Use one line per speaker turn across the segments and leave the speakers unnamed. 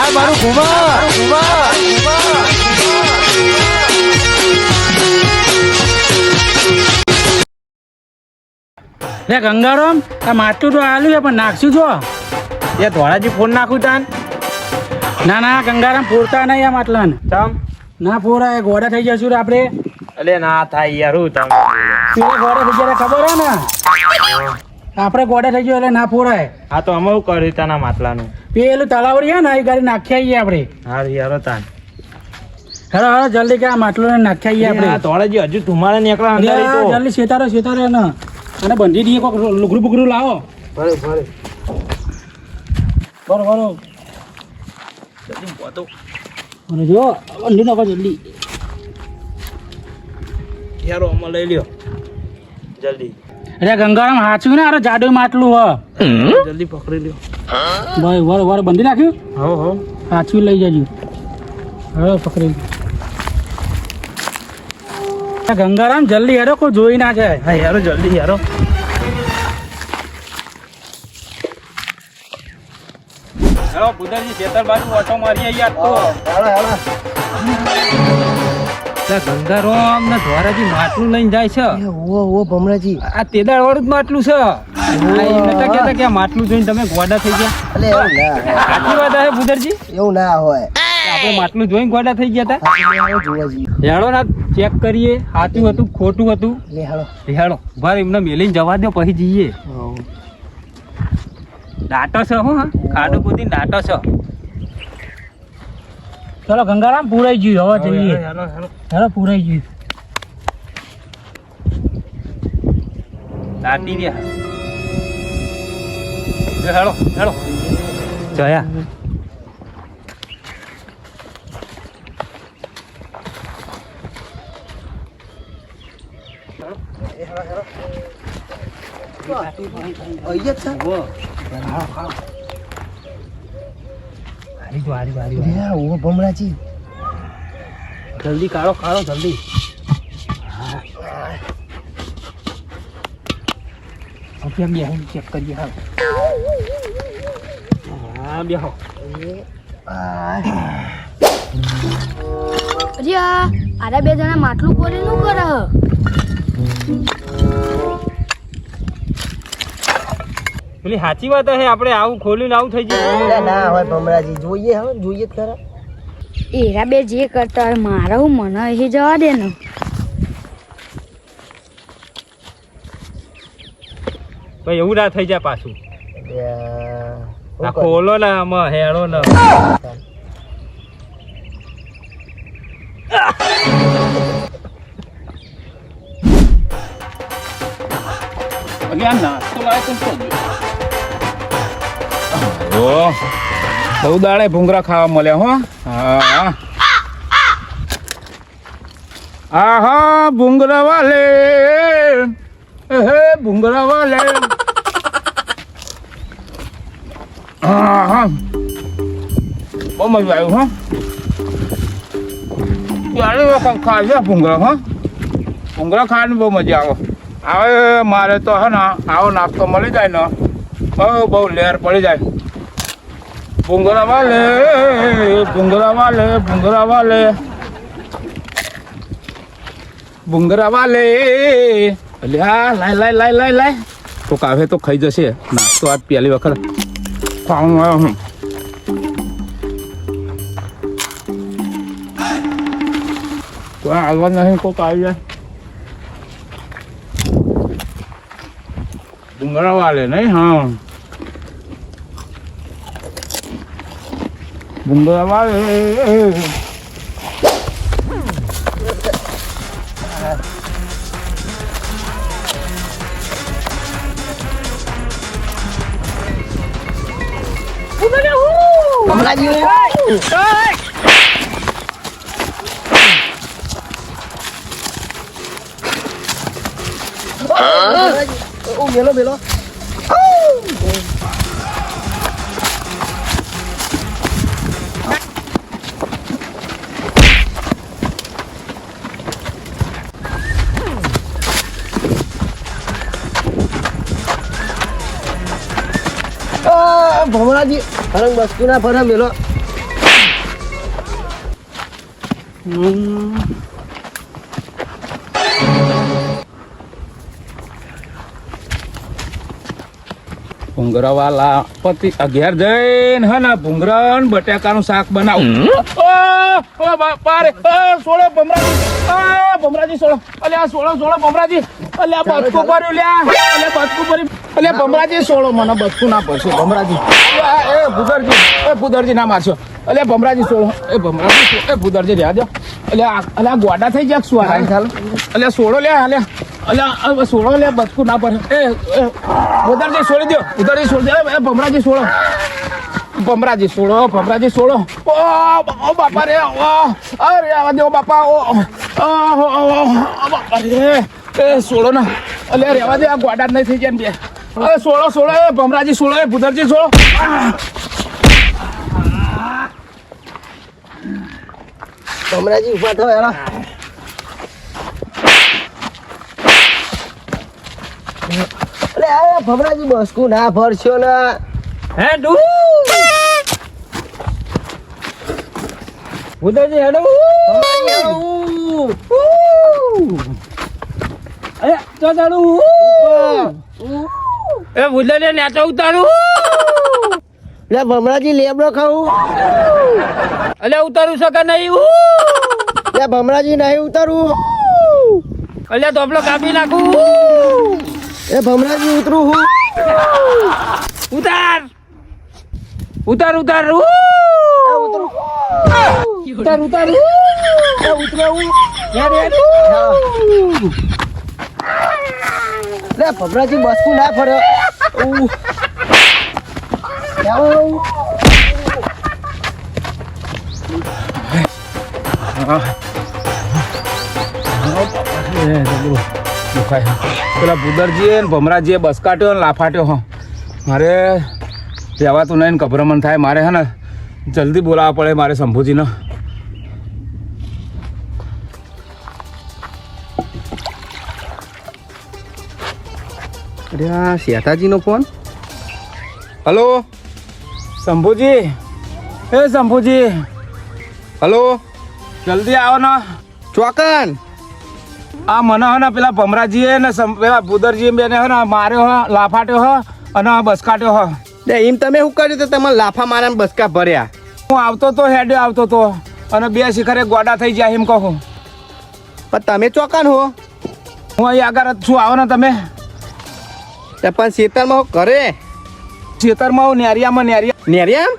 આ મારું ઘુમા ઘુમા
રે ગંગારામ આ માટલું તો આલું છે પણ નાખશું છો
એ ધોળાજી ફોન નાખું તાન?
ના ના ગંગારામ પૂરતા નહીં આ માટલાને
તમ
ના પૂરા ગોડા થઈ જશું રે આપણે.
અલે ના થાય યાર હું તમ.
ગોડા થઈ જાય ખબર હે ને? આપણે ગોડા થઈ ગયો એટલે ના પૂરાય
આ તો અમે કર્યું તાના માટલાનું?
પેલું તલાવ રહ્યા ને એ ગાડી નાખી આવીએ આપણે
હા યાર તાન.
હેલો હેલો જલ્દી કે આ માટલું નાખી આવીએ
આ
તોડે
જે હજુ તમારે નીકળવા અંદર
જલ્દી સેતારો સેતારો ને અને બંધી દઈએ કોક લુગરું બુગરું લાવો.
ભરે ભરે
બરો બરો. અને જો બંધી નાખો જલ્દી.
યારો અમે લઈ લ્યો. જલ્દી.
અરે ગંગારામ હાચું ને? અરે જાડું માટલું હ.
જલ્દી પકડી લ્યો.
ભાઈ વર વર બંધી નાખ્યું?
હો હો.
હાચું લઈ જજો. હવે પકડી. આ ગંગારામ જલ્દી હેરો કોઈ જોઈ ના જાય.
હા યારો જલ્દી યારો હેલો કુદરજી ખેતર બાજુ ઓટો મારી યાર તો. ગંગારામ ને ધોરાજી માટલું લઈને જાય છે.
ઓ ઓ ભમરાજી.
આ તેદાળ વાળું જ માટલું છે. કે માટલું જોઈને તમે ગોડા થઈ ગયા? સાચી વાત આવે બુદરજી
એવું ના હોય.
આપણે માટલું જોઈને ગોડા થઈ ગયા હતા હેડો ના ચેક કરીએ. સાચું હતું ખોટું હતું? હેડો ભાર એમને મેલીને જવા દો પછી જઈએ. ડાટો છે હું હા. ખાડું કૂદી ડાટો છે.
ચલો ગંગારામ પૂરાઈ ગયું હવે જઈએ. ચલો પૂરાઈ ગયું.
દાટી રહ્યા હેલો હેલો. જયા.
અહીં જ છે?
હારી જો
લે ઓ ભમરાજી.
જલ્દી કાઢો કાઢો જલ્દી. ઓકે બે હું ચેક કરીએ હાલ હા
અરિયા આરા બે જણા માટલું કોરે નું કરે.
પેલી સાચી વાત હે આપણે આવું ખોલ્યું ને આવું થઈ જાય
ના હોય ભમરાજી જોઈએ હવે જોઈએ જ ખરા.
એરા બે જે કરતા હોય મારા હું મને એ જવા દે ને.
ભાઈ એવું ના થઈ જાય પાછું? ખોલો ને આમાં હેડો ને.
ઓ બહુ દાડે ભૂંગરા ખાવા મળ્યા હો. હા. આહા ભૂંગરા વાલે હે ભૂંગરા વાલે આહા. બહુ મજા આવ્યું હો. ત્યારે વખત ખાશે ભૂંગરા, હો? ભૂંગરા ખાવાની બહુ મજા આવે. આવે, મારે તો, હે ને, આવો નાસ્તો મળી જાય ને, બહુ બહુ લહેર પડી જાય. ભૂંગરા વાલે ભૂંગરા વાલે ભૂંગરા વાલે ભૂંગરા વાલે અલ્યા, લાય લાય લાય લાય લાય. તો કાવે તો ખાઈ જશે. નાસ્તો આજ પહેલી વખત. ખાવાનું આવ્યો હું કોઈ નહીં, કોક આવી જાય. ભૂંગરા વાલે નહીં, હા. ભૂંગરા વાલે
ભમરાજી ઓ મેલો મેલો આ ભમરાજી ફરંગ વસ્તુ ના ફરે મેલો.
હમ.
ભૂંગરાવાલા પતિ અગિયાર જઈને હે ને ભૂંગરા ને બટાકાનું શાક બનાવું. ઓ, ઓ બાપા રે ઓ, સોળો ભમરાજી. ભમરાજી સોળો. અલ્યા સોળો સોળો ભમરાજી. અલ્યા બચકું ભર્યું લ્યા. અલ્યા બચકું ભર્યું. અલ્યા ભમરાજી સોળો મને બચકું ના પડશે ભમરાજી. અલ્યા, એ ભૂદરજી એ ભૂદરજી ના મારશો. અલ્યા ભમરાજી સોળો એ ભમરાજી એ ભૂદરજી રહ્યા જો. એટલે અલ્યા ગોડા થઈ ગયા શું આ? એટલે સોળો લે અલ્યા. અલ્યા સોળો લે બચકું ના પડે. એ ભૂદરજી છોડી દો ભૂદરજી છોડી દો એ ભમરાજી સોળો. ભમરાજી સોળો ભમરાજી સોળો. ઓ બાપા રે ઓ અરે આવા દેવો બાપા ઓ બાપા રે. એ સોળો ના. અલે રેવા દે આ ગોડા નહીં થઈ જાય ને બે. એ સોળો સોળો એ ભમરાજી સોળો એ ભૂદરજી સોળો.
ભમરાજી ઊભા થયો હેલો. અરે આ ભમરાજી બસકું ના ભરશો ને.
હે ડુ. ઉદયજી હેડો. અરે તારું એ ઉદયજી નેચો ઉતારું.
લે ભમરાજી લેબડો ખાવું
અલે ઉતારું શકે નહીં?
લે ભમરાજી નહીં ઉતારું.
અલે ધોપલો કાપી નાખું.
એ ભમરાજી ઉતરું હું.
ઉતાર. ઉતાર ઉતાર. ઉતાર. ઉતાર ઉતાર. ઉ!
લે ભમરાજી બસકું ના ફર્યો.
પેલા ભૂદરજીએ ભમરાજીએ બસ કાટ્યો ને લાફાટ્યો, હો. મારે રહેવાતું નહીં ગભરામણ થાય. મારે હે ને જલ્દી બોલાવવા પડે મારે શંભુજીને.
અરે આ શેઠાજીનો ફોન?
હલો? શંભુજી? એ શંભુજી.
હલો?
જલ્દી આવો ને.
ચોકન?
આ મને હે ને પેલા ભમરાજીએ ને પેલા ભૂદરજી બેને હે ને માર્યો હો લાફાટ્યો હો અને બસકાટ્યો હ.
લે એમ તમે શું કર્યું તો તમે લાફા મારા બસકા ભર્યા?
હું આવતો તો હેડે આવતો તો. અને બે શિખરે ગોડા થઈ જાય એમ કહું.
પણ તમે ચોકન હો?
હું અહીં આગળ છું. આવો ને તમે.
તે પણ શેતરમાં હો કરે
ખેતરમાં હું નેરિયામાં નેરિયા.
નેરિયા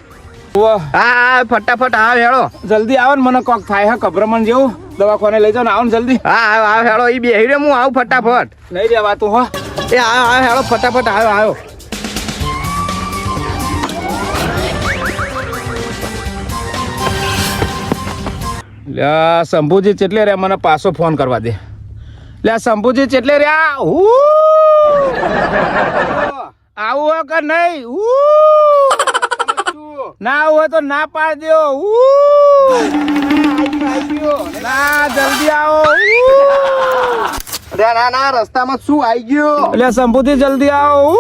ઉવ્વ.
હા હા ફટાફટ આવ હેળો.
જલ્દી આવો ને મને કોક થાય હે કબ્રમણ જેવું. દવાખાને લઈ જાઓ ને આવો ને જલ્દી.
હા આવ આવ હેળો એ બેહી રહ્યો હું આવું ફટાફટ.
નહીં રહેવાતું હો.
એ આવ આવ હેળો ફટાફટ આવ્યો આવ્યો
લ્યા શંભુજી ચેટલે રે મને પાછો ફોન કરવા દે. લ્યા શંભુજી ચેટલે રે આવું હો કે નહીં! ના આવું હોય તો ના પાડ દો! ના જલ્દી આવો.
ના ના રસ્તામાં શું આવી ગયો?
એટલે શંભુજી જલ્દી આવો.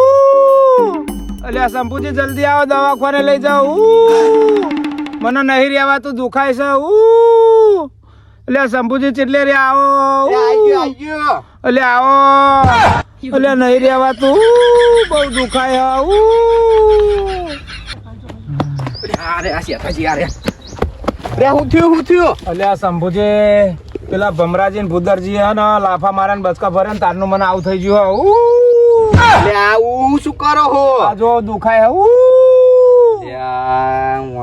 એટલે સંભુજી જલ્દી આવો દવાખાને લઈ જાઓ! મને નહીં રહેવાતું દુખાય છે. એટલે શંભુજી ચેટલે રે આવો. એટલે
આવી.
અલે નહીં રહેવાતું બહુ દુખાય
અરે આ શેઠાજી અરે રે હું થયું હું થયું?
અલે આ શંભુજી પેલા ભમરાજી ને ભૂદરજી હે ને લાફા મારે ને બચકા ભરે ને તારનું મને આવું થઈ ગયું હે. ઉ.
આવું શું કરો હો?
આ જો દુખાય હે.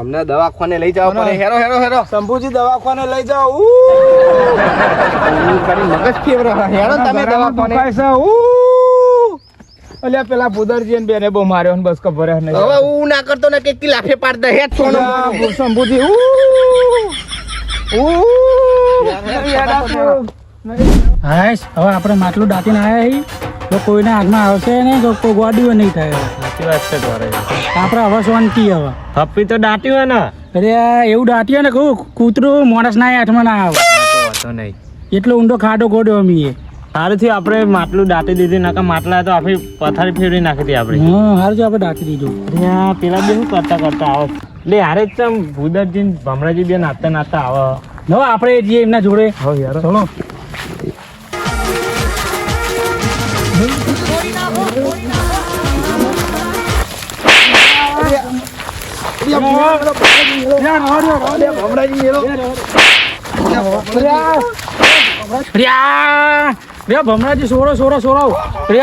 અમને દવાખાને લઈ જાઓ પડે. હેરો હેરો હેરો.
શંભુજી દવાખાને લઈ જાઓ. ઉ.
મગજ ફેવરો હેરો તમે દવાખાને.
દુખાય છે. ઉ. અલ્યા પેલા ભૂદરજી ને બેને બહુ માર્યો ને બસ ખબર નહીં.
હવે હું ના કરતો ને કે લાફે પાડ દે હેડ સોનો.
શંભુજી ઉ. ઉ.
હાશ હવે આપણે માટલું દાટીને આવ્યા હી. તો કોઈને આગમાં આવશે નહીં તો કોઈ ગોડીઓ નહીં થાય. હવે. આપણે હવે શાંતિ હવે.
હપ્પી તો દાટ્યું હે ને.
અરે એવું દાટ્યું ને કહું કૂતરું માણસ ના હાથમાં ના આવે.
નહીં.
એટલો ઊંડો ખાડો ગોડ્યો અમીએ
સારું થયું આપણે માટલું દાટી દીધું નકા માટલા તો આપણી પથારી ફેરવી નાખી હતી આપણે.
હા જો આપણે દાટી દીધું.
ત્યાં પેલા બી શું કરતા કરતા આવો.
એટલે હારે જ ચમ ભૂદરજી ભમરાજી બે નાતા નાતા આવો.
હવે આપણે જઈએ એમના જોડે.
હવે યાર.
ચલો. ર્યા ર્યા ભમરાજી સોરો સોરો સોરો રે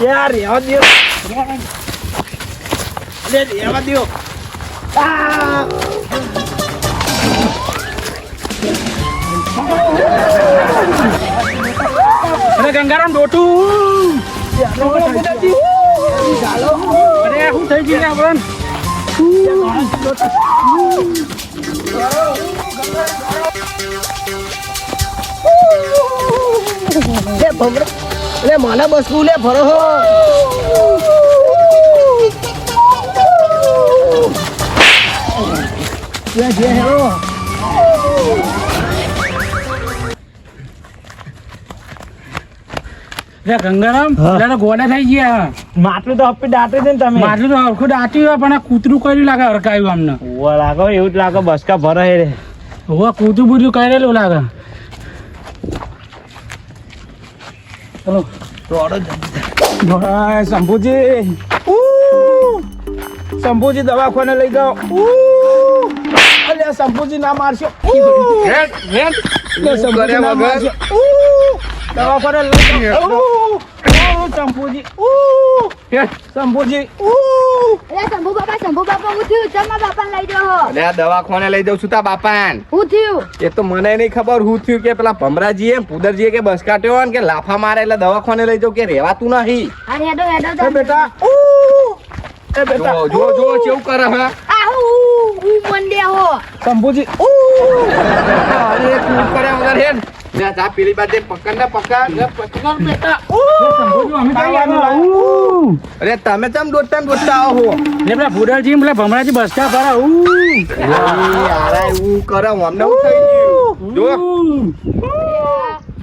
યાર રહેવા દ્યો. રે દ્યો.
અરે ગંગારામ ડોટું. અરે શું થઈ ગયું રે આપણને
લે ભમરા. લે મને બસવું લે ફરો હો. લે જે
હેલો ગંગારામ પેલા તો ગોડા થઈ ગયા.
માટલું તો હપ્પી દાટે છે ને તમે.
માટલું તો હરખું દાટ્યું પણ આ કૂતરું કર્યું લાગે હરકાયું અમને
લાગો એવું જ લાગે બસકા ભરાય હે રે.
હવે કૂતરું બૂતરું કરેલું લાગે ચલો
શંભુજી ઉ! શંભુજી દવાખાને લઈ જાઓ ઉ! અલ્યા શંભુજી ના મારશો ઉ! લે, શંભુજી ના મારશો ઉ! દવાખાને લઈ જાઓ ઉ! ઉ, શંભુજી ઉ! શંભુજી ઉ!
અરે શંભુ બાપા શંભુ બાપા હું થયું? ચમા બાપા લઈ જાઓ.
લે આ દવાખાને લઈ જાઉં છું તા બાપાન.
હું થયું?
એ તો મને નહીં ખબર હું થયું કે પેલા ભમરાજીએ પુદરજીએ કે બસ કાટ્યો ને કે લાફા મારે એટલે દવાખાને લઈ જાઉં કે રેવાતું નહીં.
અરે હેડો હેડો
બેટા એ બેટા
જો જો જો કેવું કરે હા?
આહુ હું મંડે હો
શંભુજી ઉ!
અરે તું કર્યા વગર હેડ. લે જા પેલી બાજુ પકડ ને પકડ બેટા.
ઉ!
અરે તમે ચમ દોડતા ને દોડતા આવો હો
ને પેલા ભૂડાજી ને પેલા ભમરાજી બસકા ભરા ઉ!
યાર એવું કરે અમને એવું થઈ ગયું જો
ઉ!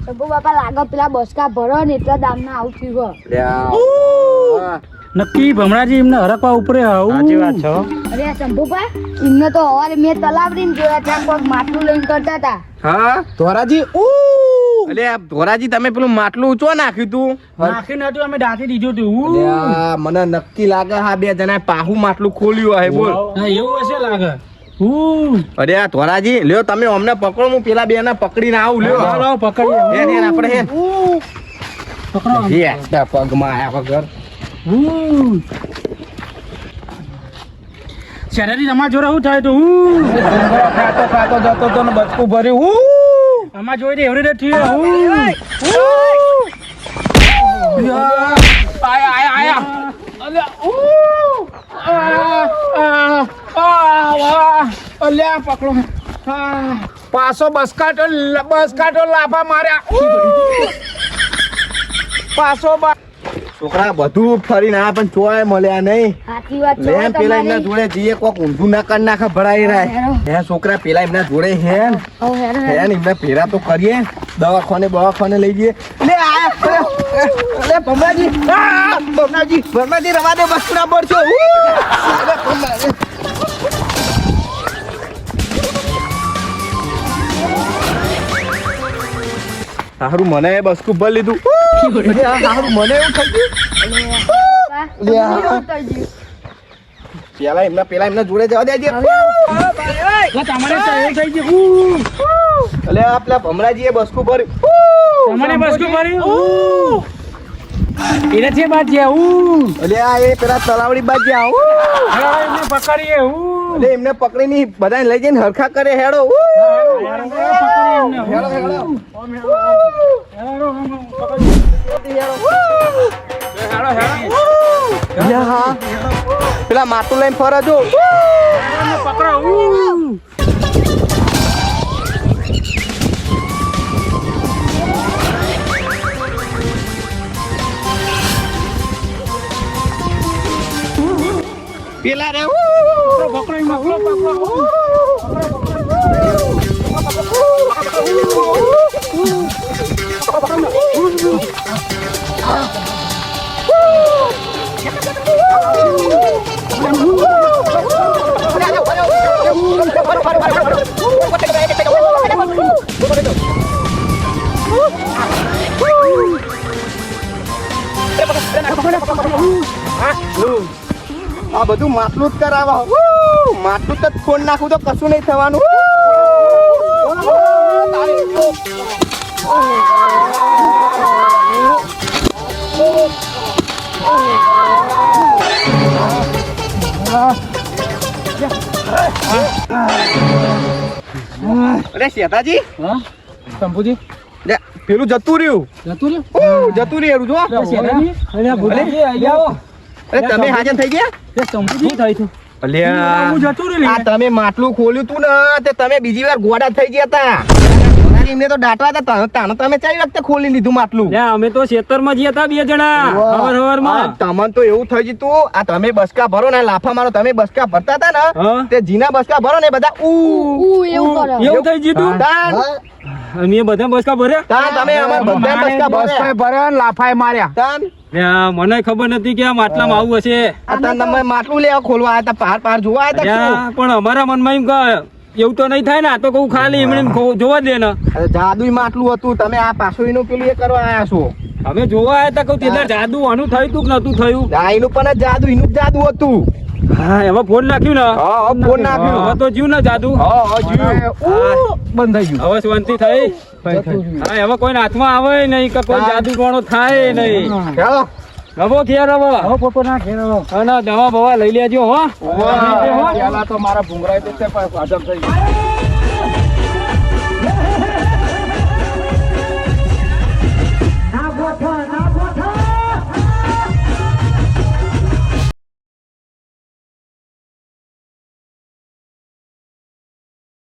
શંભુ બાપા લાગો પેલા બસકા ભરો ને એટલા દામના આવું થયું.
નક્કી ભમરાજી એમને હરકવા ઉપરે આવું.
સાચી વાત છો
અરે શંભુભાઈ એમને તો હવારે મેં તલાવડીને જોયા ત્યાં કોક માટલું લઈને કરતા હતા.
હા? ધોરાજી અલે આ ધોરાજી તમે પેલું માટલું ઊંચો નાખ્યું તું?
નાખ્યું નતું અમે દાંતી દીધું તું ઉ!
મને નક્કી લાગે હા બે જણા પાહુ માટલું ખોલ્યું હે બોલ.
હા, એવું હશે લાગે.
અરે આ ધોરાજી લ્યો તમે અમને પકડો હું પેલા બે ને પકડીને આવું લ્યો. પકડી આપડે આપણે
પકડો.
પગમાં આયા વગર.
ઉ! રમા જોડે શું થાય તો હું
ખાતો ખાતો જતો તો ને બચકું ભર્યું ઉ!
અમારા જોડે એવરી રીતે થયું
હું! આયા આયા આયા પાછો બસકાટો બસકાટો લાફા માર્યા! પાછો બા
છોકરા બધું ફરીને આ પણ ચોય મળ્યા નહીં.
સાચી વાત છે
લે
હો
પેલા એમના જોડે જઈએ કોક ઊંધું ના કરી નાખે ભરાઈ રહ્યા હે છોકરા પેલા એમના જોડે
હે.
હે એમના પેરા તો કરીએ. દવાખાને બવાખાને લઈ જઈએ. લે આ લે ભમરાજી. ભમરાજી ભમરાજી રવા દે બસ ના પડશો! અરે. હારું મને બસકું ભર લીધું. અરે મને એવું થઈ? પેલા એમના પેલા એમના જોડે જવા દેજે
તમારે તો થઈ ગયું ઉ!
એટલે આ પેલા એ બસકું ભર્યું
તમને બસ કું ભર્યું એને છે બાદ છે ઉ!
એટલે આ એ પેલા તલાવડી બાજુ આવું
હેડો, એમને પકડીએ ઉ!
એટલે એમને પકડીને બધાને લઈ જઈને હરખા કરે હેડો ઉ! હેડો! હેડો
હેડો
હેડો, પેલા માટું લઈને ફરે જો
એમને પકડો ઉ!
પેલા રે
પકડો, પકડો, એમને પકડો,
આ બધું માટલું જ કરાવા. માટલું જ ફોન નાખું તો કશું નહીં થવાનું. અરે શેતાજી.
હા? શંભુજી?
પેલું જતું રહ્યું.
જતું રહ્યું?
જતું રહ્યું જો. અરે તમે હાજર થઈ ગયા?
શંભુજી
થઈ થાય
અલ્યા.
હું જતું રહ્યું
આ તમે માટલું ખોલ્યું તું ને તે તમે બીજી વાર ગોડા થઈ ગયા તા. એમને તો દાટવા હતા તા- તમે ચાઈ વખતે ખોલી લીધું માટલું.
લે અમે તો ખેતરમાં જઈએ હતા બે જણા. હવાર હવારમાં.
તમને તો એવું થઈ જતું આ તમે બસકા ભરો ને લાફા મારો તમે બસકા ભરતા હતા ને તે જીના બસકા ભરો ને બધા ઉ
ઉ એવું કરો.
એવું થઈ જતું
તાન
અમે બધા બસકા ભર્યા?
તાન તમે અમાર બધા બસકા ભર્યા.
ભર્યા લાફાએ માર્યા.
તાન
મને ખબર નથી કે આ માટલામાં આવું હશે.
તમે માટલું લેવા ખોલવા આવ્યા તા પાર પાર જોવા આવ્યા તા
પણ અમારા મનમાં એમ કે એવું તો નહીં થાય ને આ તો કહું ખાલી એમણે જોવા દે ને.
જાદુ માં આટલું હતું તમે આ પાછું પેલું એ કરવા આવ્યા છો?
અમે જોવા આવ્યા હતા કહું તેના જાદુ આનું થયું તું કે નતું થયું?
એનું પણ જાદુ એનું જાદુ હતું.
હા એમાં ફોન નાખ્યું ને.
હા ફોન નાખ્યું.
હવે તો જીવ ને જાદુ.
હા હા જીવ. બંધ થઈ ગયું.
હવે શાંતિ થઈ. હા હવે કોઈ હાથમાં આવે નહીં કે કોઈ જાદુ ટોણો થાય નહીં. રવો ઘેર રવો
હવે પોપો ના ખેરો
અને દવા બવા લઈ લેજો હો.
પેલા તો મારા ભૂંગળા તો છે પણ હજમ થઈ ગયું.